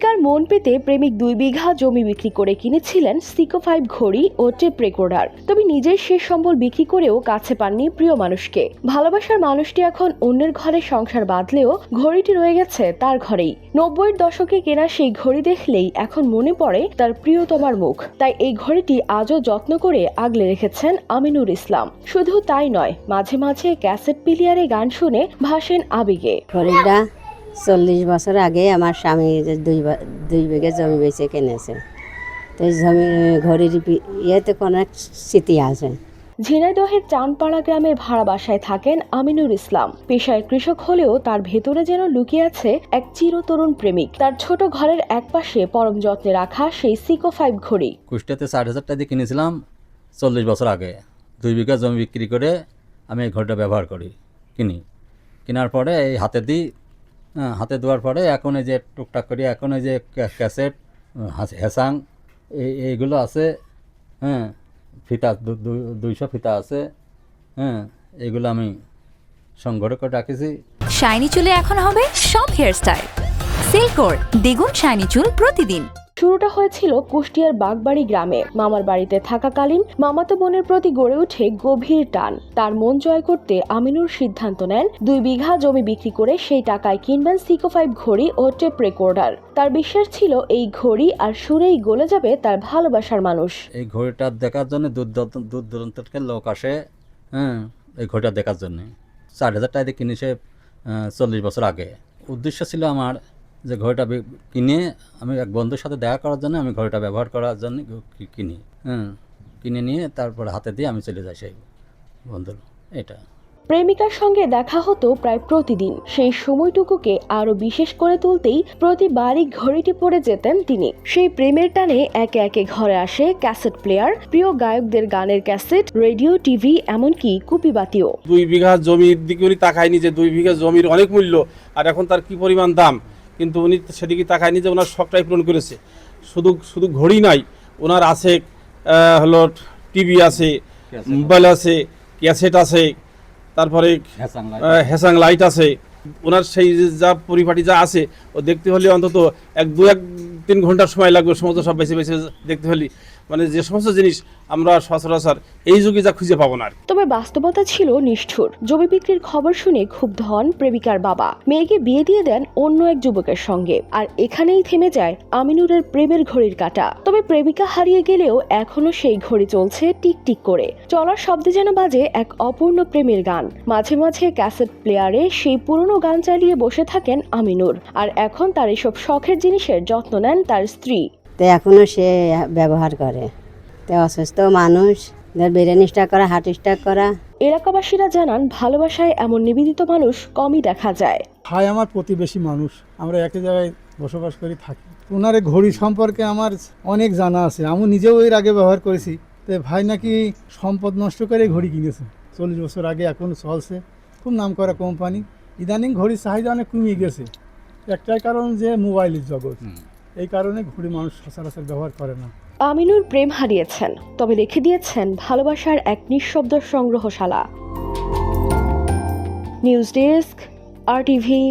প্রেমিকার মন পেতে প্রেমিক দুই বিঘা জমি বিক্রি করে কিনেছিলেন সিকো ফাইভ ঘড়ি ও টেপ রেকর্ডার। তবে নিজের শেষ সম্বল বিক্রি করেও কাছে পাননি প্রিয় মানুষকে। ভালোবাসার মানুষটি এখন অন্যের ঘরে সংসার বাঁধলেও ঘড়িটি রয়ে গেছে তার ঘরেই। নব্বইয়ের দশকে কেনা সেই ঘড়ি দেখলেই এখন মনে পড়ে তার প্রিয়তমার মুখ। তাই এই ঘড়িটি আজও যত্ন করে আগলে রেখেছেন আমিনুর ইসলাম। শুধু তাই নয়, মাঝে মাঝে ক্যাসেট পিলিয়ারে গান শুনে ভাসেন আবেগে। চল্লিশ বছর আগে আমার স্বামী যে দুই দুই বিঘে জমি বেঁচে কিনেছে। তো জমি ঘড়ির ইয়েতে কোনো এক স্মৃতি আছে। ঝিনাইদহের চানপাড়া গ্রামের ভাড়া বাসায় থাকেন আমিনুর ইসলাম। পেশায় কৃষক হলেও তার ভেতরে যেন লুকিয়ে আছে এক চিরতরুণ প্রেমিক। তার ছোট ঘরের একপাশে পরম যত্নে রাখা সেই সিকো ফাইভ ঘড়ি। কুষ্টাতে ষাট হাজার টাকা দিয়ে কিনেছিলাম চল্লিশ বছর আগে। দুই বিঘা জমি বিক্রি করে আমি এই ঘরটা ব্যবহার করি কিনি। কেনার পরে এই হাতে দিই হাতে দেওয়ার পরে এখন এই যে টুকটাক করি, এখন এই যে ক্যাসেট এই এইগুলো আছে হ্যাঁ ফিতা দুইশো ফিতা আছে হ্যাঁ এগুলো আমি সংগ্রহ করে রাখেছি। শাইনি চুলে এখন হবে সব হেয়ারস্টাইল। সিল্কোর দ্বিগুণ শাইনি চুল প্রতিদিন। শুরুটা হয়েছিল কুষ্টিয়ার বাগবাড়ি গ্রামে। মামার বাড়িতে থাকাকালীন মামাতো বোনের প্রতি গড়ে ওঠে গভীর টান। তার মন জয় করতে আমিনুর সিদ্ধান্ত নেন, দুই বিঘা জমি বিক্রি করে সেই টাকায় কিনবেন সিকো ফাইভ ঘড়ি ও টেপ রেকর্ডার। তার বিশ্বাস ছিল এই ঘড়ি আর সুরেই গলে যাবে তার ভালোবাসার মানুষ। এই ঘড়িটা দেখার জন্য দূর দূর- দূর দূরান্ত থেকে লোক আসে হ্যাঁ এই ঘড়িটা দেখার জন্যে। চার হাজার টাকা কিনেছে চল্লিশ বছর আগে। উদ্দেশ্য ছিল আমার যে ঘড়িটা কিনে আমি এক বন্ধুর সাথে দেখা করার জন্য আমি ঘড়িটা ব্যবহার করার জন্য কিনি। হ্যাঁ কিনে নিয়ে তারপর হাতে দিয়ে আমি চলে যাই সেই বন্ধুর এটা। প্রেমিকার সঙ্গে দেখা হতো প্রায় প্রতিদিন। সেই সময়টুকুকে আরও বিশেষ করে তুলতেই প্রতিবারই ঘড়িটি পড়ে যেতেন তিনি। সেই প্রেমের টানে একে একে ঘরে আসে ক্যাসেট প্লেয়ার প্রিয় গায়কদের গানের ক্যাসেট রেডিও টিভি এমনকি কুপিবাতিও। দুই বিঘা জমির দিকে উনি তাকায়নি যে দুই বিঘা জমির অনেক মূল্য আর এখন তার কি পরিমাণ দাম? কিন্তু উনি সেদিকে তাকায়নি যে ওনার শখটাই পূরণ করেছে। শুধু শুধু ঘড়ি নাই ওনার আছে হলো টিভি আছে মোবাইল আছে ক্যাসেট আছে তারপরে। হ্যাসাং লাইট আছে। ওনার সেই যা পরিপাটি যা আছে ও দেখতে হলে অন্তত এক দু এক তিন ঘণ্টার সময় লাগবে সমস্ত সব বেশি বেশি দেখতে হলে। মানে যে সমস্ত জিনিস আমরা সচরাচর এই যুগে যা খুঁজে পাবো না তবে বাস্তবতা ছিল নিষ্ঠুর। জমি বিক্রির খবর শুনে ক্ষুব্ধ হন প্রেমিকার বাবা। মেয়েকে বিয়ে দিয়ে দেন অন্য এক যুবকের সঙ্গে। আর এখানেই থেমে যায় আমিনুরের প্রেমের ঘড়ির কাটা। তবে প্রেমিকা হারিয়ে গেলেও এখনও সেই ঘড়ি চলছে টিকটিক করে। চলার শব্দে যেন বাজে এক অপূর্ণ প্রেমের গান। মাঝে মাঝে ক্যাসেট প্লেয়ারে সেই পুরনো গান চালিয়ে বসে থাকেন আমিনুর। আর এখন তার এসব শখের জিনিসের যত্ন নেন তার স্ত্রী। তো এখনও সে ব্যবহার করে। তো অসুস্থ মানুষ ব্রেন করা হার্ট স্টাক করা। এলাকাবাসীরা জানান ভালোবাসায় এমন নিবেদিত মানুষ কমই দেখা যায়। ভাই আমার প্রতিবেশী মানুষ আমরা একই জায়গায় বসবাস করি থাকি। ওনার ঘড়ি সম্পর্কে আমার অনেক জানা আছে। আমি নিজেও এর আগে ব্যবহার করেছি। তো ভাই নাকি সম্পদ নষ্ট করে ঘড়ি কিনেছে। চল্লিশ বছর আগে এখন চলছে। খুব নাম করা কোম্পানি ইদানিং ঘড়ির চাহিদা অনেক কমিয়ে গেছে। একটাই কারণ যে মোবাইলের জগৎ। এই কারণে ঘুরে মানুষ সচরাচর ব্যবহার করে না। আমিনুর প্রেম হারিয়েছেন, তবে রেখে দিয়েছেন ভালোবাসার এক নিঃশব্দ সংগ্রহশালা। নিউজ ডেস্ক, আর টিভি।